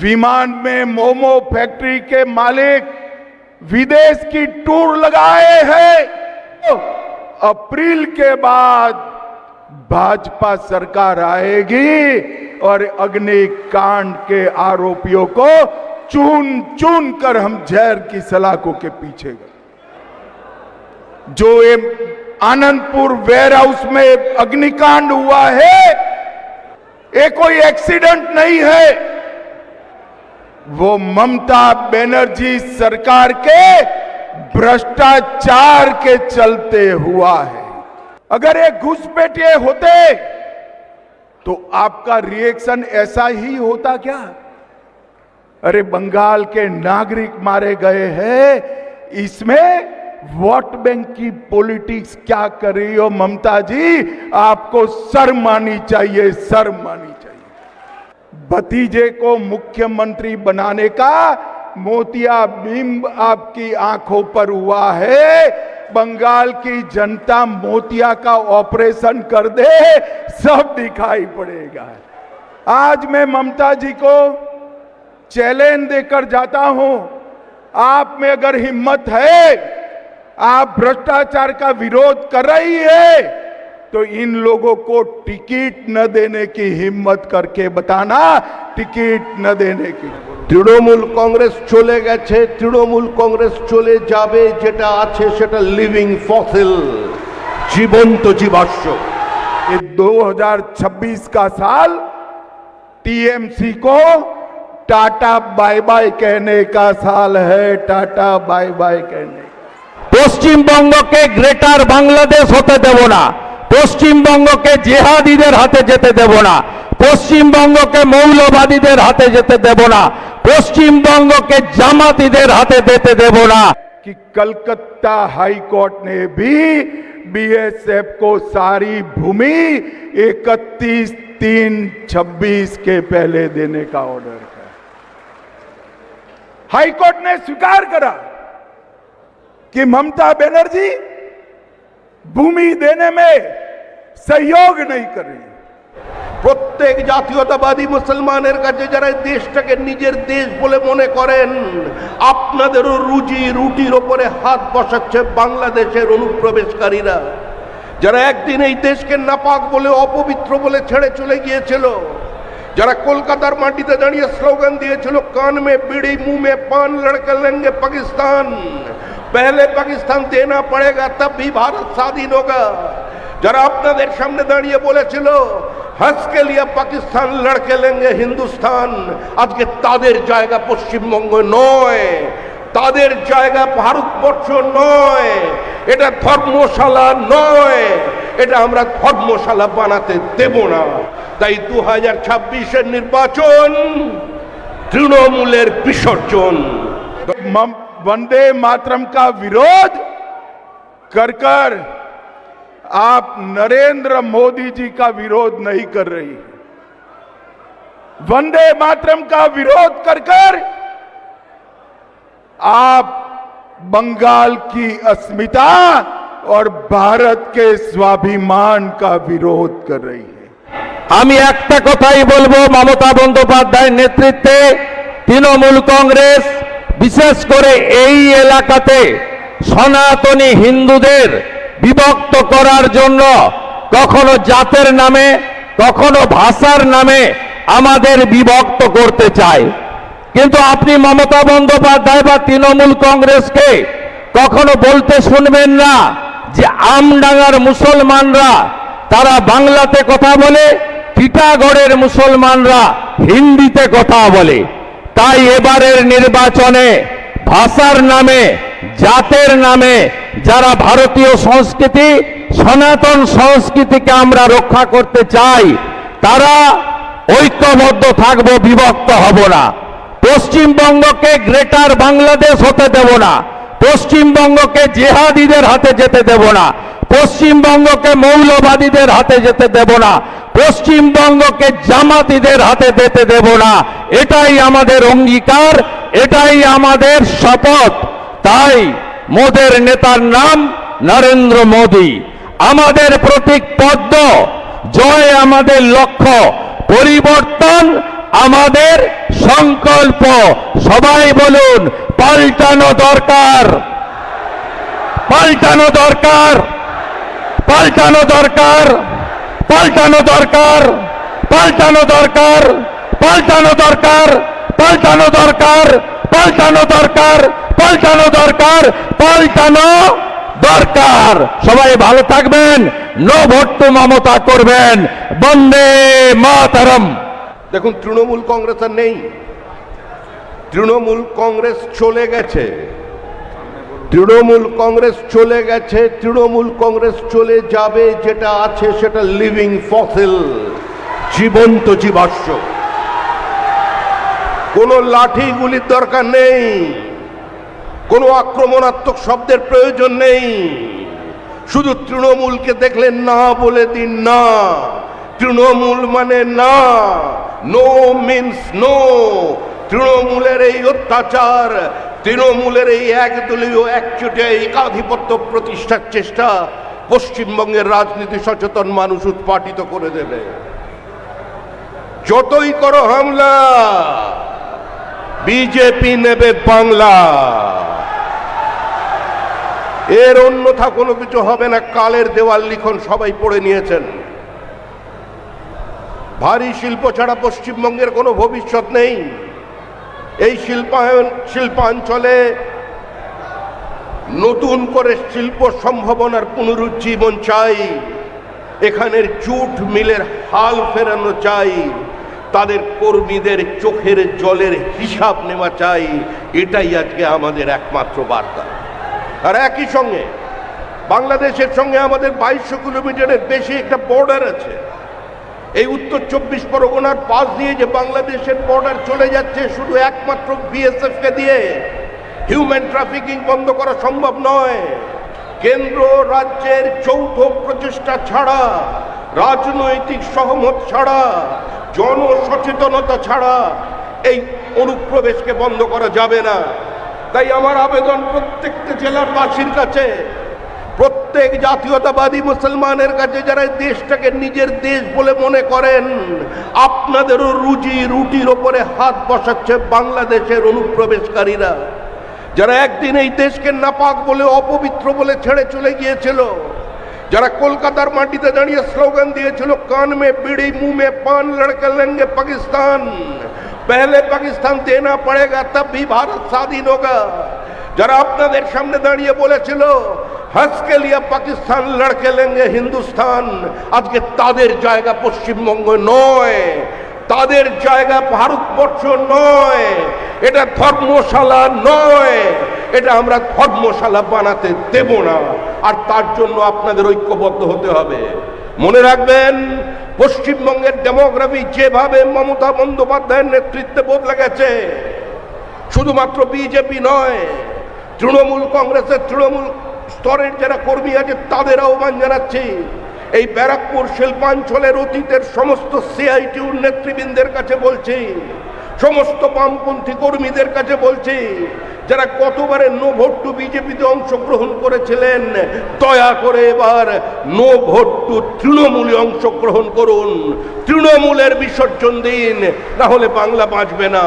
विमान में मोमो फैक्ट्री के मालिक विदेश की टूर लगाए हैं। अप्रैल के बाद भाजपा सरकार आएगी और अग्निकांड के आरोपियों को चुन चुन कर हम जहर की सलाखों के पीछे गए। जो ये आनंदपुर वेयर हाउस में अग्निकांड हुआ है, ये कोई एक्सीडेंट नहीं है। वो ममता बनर्जी सरकार के भ्रष्टाचार के चलते हुआ है। अगर ये घुसपैठिए होते तो आपका रिएक्शन ऐसा ही होता क्या? अरे, बंगाल के नागरिक मारे गए हैं। इसमें वोट बैंक की पॉलिटिक्स क्या कर रही हो ममता जी? आपको शर्म आनी चाहिए, शर्म चाहिए भतीजे को मुख्यमंत्री बनाने का मोतिया बिंब आपकी आँखों पर हुआ है। बंगाल की जनता मोतिया का ऑपरेशन कर दे, सब दिखाई पड़ेगा। आज मैं ममता जी को चैलेंज देकर जाता हूँ। आप में अगर हिम्मत है, आप भ्रष्टाचार का विरोध कर रही है तो इन लोगों को टिकट न देने की हिम्मत करके बताना टिकट न देने की তৃণমূল কংগ্রেস চলে গেছে তৃণমূল কংগ্রেস চলে যাবে যেটা আছে সেটা লিভিং ফসিল জীবন্ত জীবাশ্ম ये 2026 का साल टीएमसी को टाटा बाय बाय कहने का साल है टाटा बाय बाय कहने का পশ্চিমবঙ্গকে গ্রেটার বাংলাদেশ হতে দেব না পশ্চিমবঙ্গকে জেহাদিদের হাতে যেতে দেব না পশ্চিমবঙ্গকে মৌলবাদীদের হাতে যেতে দেব না পশ্চিমবঙ্গকে জামাতিদের হাতে যেতে দেব না कि कलकत्ता हाई कोर्ट ने भी बीएसएफ को सारी भूमि 31 तीन 26 के पहले देने का ऑर्डर है हाई कोर्ट ने स्वीकार करा कि ममता बनर्जी भूमि देने में সহযোগ নেই করে প্রত্যেক জাতীয়তাবাদী মুসলমানের কাছে যারা দেশটাকে নিজের দেশ বলে মনে করেন, আপনাদেরও রুজি রুটির ওপরে হাত বসাচ্ছে বাংলাদেশের অনুপ্রবেশকারীরা। যারা একদিন এই দেশকে নাপাক বলে, অপবিত্র বলে ছেড়ে চলে গিয়েছিল, যারা কলকাতার মাটিতে দাঁড়িয়ে স্লোগান দিয়েছিল, কান মে বিড়ি মুহ মে পান, লড়কে লেঙ্গে পাকিস্তান। পহলে পাকিস্তান দেনা পড়েগা, তব ভারত স্বাধীন হোগা। যারা আপনাদের সামনে দাঁড়িয়ে বলেছিল হাসকে লিয়া পাকিস্তান লড়কে লেঙ্গে হিন্দুস্তান আজকে তাদের জায়গা পশ্চিমবঙ্গ নয় তাদের জায়গা ভারতবর্ষ নয় এটা ধর্মশালা নয় এটা আমরা ধর্মশালা বানাতে দেব না তাই দু হাজার ছাব্বিশের নির্বাচন তৃণমূলের বিসর্জন तो मम- वंदे मातरम का विरोध कर कर आप नरेंद्र मोदी जी का विरोध नहीं कर रही वंदे मातरम का विरोध कर कर आप बंगाल की अस्मिता और भारत के स्वाभिमान का विरोध कर रही है আমি একটা কথাই বলবো মমতা বন্দ্যোপাধ্যায়ের নেতৃত্বে তৃণমূল কংগ্রেস বিশেষ করে এই এলাকাতে সনাতনী হিন্দুদের বিভক্ত করার জন্য কখনো জাতের নামে, কখনো ভাষার নামে আমাদের বিভক্ত করতে চায়। কিন্তু আপনি মমতা বন্দ্যোপাধ্যায় বা তৃণমূল কংগ্রেসকে কখনো বলতে শুনবেন না যে আমডাঙ্গার মুসলমানরা, তারা বাংলাতে কথা বলে টিটাগড়ের মুসলমানরা হিন্দিতে কথা বলে। তাই এবারের নির্বাচনে ভাষার নামে জাতের নামে যারা ভারতীয় সংস্কৃতি, সনাতন সংস্কৃতিকে আমরা রক্ষা করতে চাই, তারা ঐক্যবদ্ধ থাকব, বিভক্ত হব না। পশ্চিমবঙ্গকে গ্রেটার বাংলাদেশ হতে দেব না। পশ্চিমবঙ্গকে জেহাদিদের হাতে যেতে দেব না। পশ্চিমবঙ্গকে মৌলবাদীদের হাতে যেতে দেব না। পশ্চিমবঙ্গকে জামাতিদের হাতে যেতে দেব না। এটাই আমাদের অঙ্গীকার, এটাই আমাদের শপথ। তাই মোদের নেতার নাম নরেন্দ্র মোদী। আমাদের প্রতীক পদ্ম, জয় আমাদের লক্ষ্য, পরিবর্তন আমাদের সংকল্প। সবাই বলুন, পাল্টানো দরকার। পাল্টানো দরকার। পাল্টানো দরকার। পাল্টানো দরকার। পাল্টানো দরকার। পাল্টানো দরকার। পাল্টানো দরকার। পাল্টানো দরকার। পাল্টানো দরকার পাল্টানো দরকার। সবাই ভালো থাকবেন নো মমতা করবেন। বন্দে মাতারম। দেখুন, তৃণমূল কংগ্রেস আর নেই। তৃণমূল কংগ্রেস চলে গেছে। তৃণমূল কংগ্রেস চলে গেছে, তৃণমূল কংগ্রেস চলে যাবে, যেটা আছে সেটা লিভিং ফসিল জীবন্ত জীবাশ্ম। কোনো লাঠিগুলির দরকার নেই। কোনো আক্রমণাত্মক শব্দের প্রয়োজন নেই। শুধু তৃণমূলকে দেখলে না বলে দিন না। তৃণমূল মানে না। নো মিন্স নো তৃণমূলের এই অত্যাচার, তৃণমূলের এই একদলীয় একচুটে একাধিপত্য প্রতিষ্ঠার চেষ্টা পশ্চিমবঙ্গের রাজনীতি সচেতন মানুষ উৎপাটিত করে দেবে। যতই করো হামলা, বিজেপি নেবে বাংলা। এর অন্যথা কোনো কিছু হবে না। কালের দেওয়াল লিখন সবাই পড়ে নিয়েছেন। ভারী শিল্প ছাড়া পশ্চিমবঙ্গের কোনো ভবিষ্যৎ নেই। এই শিল্পায়ন শিল্পাঞ্চলে নতুন করে শিল্প সম্ভাবনার পুনরুজ্জীবন চাই। এখানের জুট মিলের হাল ফেরানো চাই। তাদের কর্মীদের চোখের জলের হিসাব নেওয়া চাই। এটাই আজকে আমাদের একমাত্র বার্তা। আর একই সঙ্গে বাংলাদেশের সঙ্গে আমাদের বাইশশো কিলোমিটারের বেশি একটা বর্ডার আছে। এই উত্তর চব্বিশ পরগনার পাশ দিয়ে যে বাংলাদেশের বর্ডার চলে যাচ্ছে, শুধু একমাত্র বিএসএফ কে দিয়ে হিউম্যান ট্রাফিকিং বন্ধ করা সম্ভব নয়। কেন্দ্র রাজ্যের যৌথ প্রচেষ্টা ছাড়া, রাজনৈতিক সহমত ছাড়া, জনসচেতনতা ছাড়া এই অনুপ্রবেশকে বন্ধ করা যাবে না। তাই আমার আবেদন প্রত্যেকটা জেলার বাসীর কাছে, প্রত্যেক জাতীয়তাবাদী মুসলমানের কাছে যারা দেশটাকে নিজের দেশ বলে মনে করেন, আপনাদেরও রুজি রুটির ওপরে হাত বসাচ্ছে বাংলাদেশের অনুপ্রবেশকারীরা। যারা একদিন এই দেশকে নাপাক বলে, অপবিত্র বলে ছেড়ে চলে গিয়েছিল, যারা কলকাতার মাটিতে দাঁড়িয়ে স্লোগান দিয়েছিল, কান মে বিড়ি মুমে পান, লড়কে লেঙ্গে পাকিস্তান। পহলে পাকিস্তান দেনা পড়েগা তবই ভারত স্বাধীন হোগা যারা আপনাদের সামনে দাঁড়িয়ে বলেছিল হজ কে লিয়ে পাকিস্তান লড়কে লেঙ্গে হিন্দুস্তান আজকে তাদের জায়গা পশ্চিমবঙ্গ নয় তাদের জায়গা ভারতবর্ষ নয় এটা ধর্মশালা নয় এটা আমরা ধর্মশালা বানাতে দেব না আর তার জন্য আপনাদের ঐক্যবদ্ধ হতে হবে। মনে রাখবেন, পশ্চিমবঙ্গের ডেমোগ্রাফি যেভাবে মমতা বন্দ্যোপাধ্যায়ের নেতৃত্বে বদলে গেছে, শুধুমাত্র বিজেপি নয়, তৃণমূল কংগ্রেসের তৃণমূল স্তরের যারা কর্মী আছে তাদের আহ্বান জানাচ্ছি, এই ব্যারাকপুর শিল্পাঞ্চলের অতীতের সমস্ত সিআইটিউর নেতৃবৃন্দের কাছে বলছি সমস্ত বামপন্থী কর্মীদের কাছে বলছি, যারা কতবারে নো ভোট টু বিজেপিতে অংশগ্রহণ করেছিলেন, দয়া করে এবার নো ভোট টু তৃণমূলে অংশগ্রহণ করুন। তৃণমূলের বিসর্জন দিন, না হলে বাংলা বাঁচবে না।